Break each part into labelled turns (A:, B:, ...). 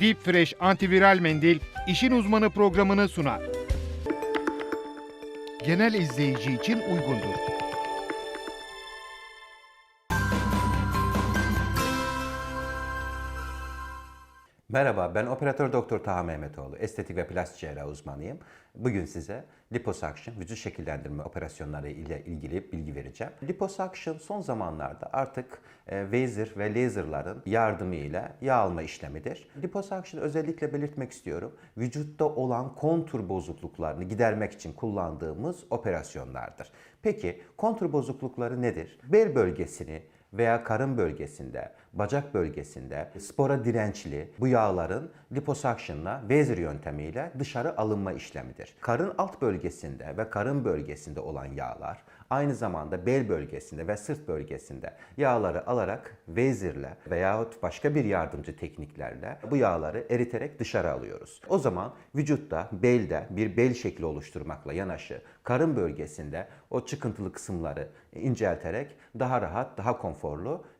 A: Deep Fresh antiviral mendil işin uzmanı programını sunar. Genel izleyici için uygundur.
B: Merhaba, ben operatör doktor Taha Mehmetoğlu. Estetik ve plastik cerrahi uzmanıyım. Bugün size liposuction, vücut şekillendirme operasyonları ile ilgili bilgi vereceğim. Liposuction son zamanlarda artık e, laser ve laserların yardımıyla yağ alma işlemidir. Liposuction özellikle belirtmek istiyorum. Vücutta olan kontur bozukluklarını gidermek için kullandığımız operasyonlardır. Peki kontur bozuklukları nedir? Bel bölgesini veya karın bölgesinde, bacak bölgesinde spora dirençli bu yağların liposuction'la laser yöntemiyle dışarı alınma işlemidir. Karın alt bölgesinde ve karın bölgesinde olan yağlar aynı zamanda bel bölgesinde ve sırt bölgesinde yağları alarak laserle veyahut başka bir yardımcı tekniklerle bu yağları eriterek dışarı alıyoruz. O zaman vücutta belde bir bel şekli oluşturmakla yanaşı karın bölgesinde o çıkıntılı kısımları incelterek daha rahat, daha konforlu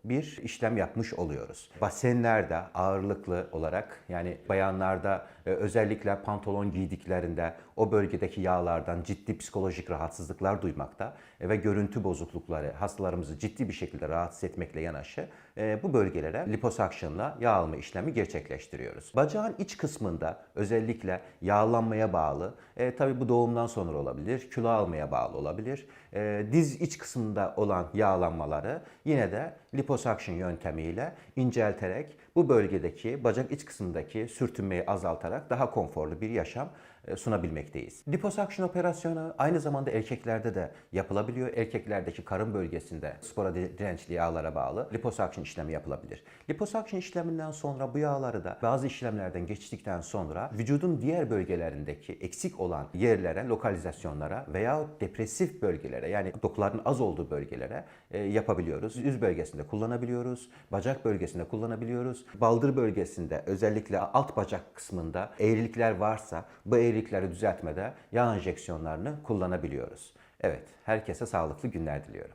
B: bir işlem yapmış oluyoruz. Basenlerde ağırlıklı olarak yani bayanlarda e, özellikle pantolon giydiklerinde o bölgedeki yağlardan ciddi psikolojik rahatsızlıklar duymakta e, ve görüntü bozuklukları hastalarımızı ciddi bir şekilde rahatsız etmekle yanaşı e, bu bölgelere liposuction'la yağ alma işlemi gerçekleştiriyoruz. Bacağın iç kısmında özellikle yağlanmaya bağlı, e, tabi bu doğumdan sonra olabilir, kilo almaya bağlı olabilir. E, diz iç kısmında olan yağlanmaları yine de liposuction yöntemiyle incelterek bu bölgedeki bacak iç kısmındaki sürtünmeyi azaltarak daha konforlu bir yaşam sunabilmekteyiz. Liposuction operasyonu aynı zamanda erkeklerde de yapılabiliyor. Erkeklerdeki karın bölgesinde spora dirençli yağlara bağlı liposuction işlemi yapılabilir. Liposuction işleminden sonra bu yağları da bazı işlemlerden geçtikten sonra vücudun diğer bölgelerindeki eksik olan yerlere, lokalizasyonlara veya depresif bölgelere yani dokuların az olduğu bölgelere e, yapabiliyoruz. Yüz bölgesinde kullanabiliyoruz, bacak bölgesinde kullanabiliyoruz. Baldır bölgesinde özellikle alt bacak kısmında eğrilikler varsa bu eğrilikleri düzeltmede yağ enjeksiyonlarını kullanabiliyoruz. Evet, herkese sağlıklı günler diliyorum.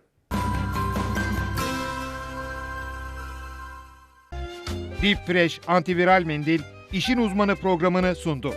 A: Deep Fresh antiviral mendil işin uzmanı programını sundu.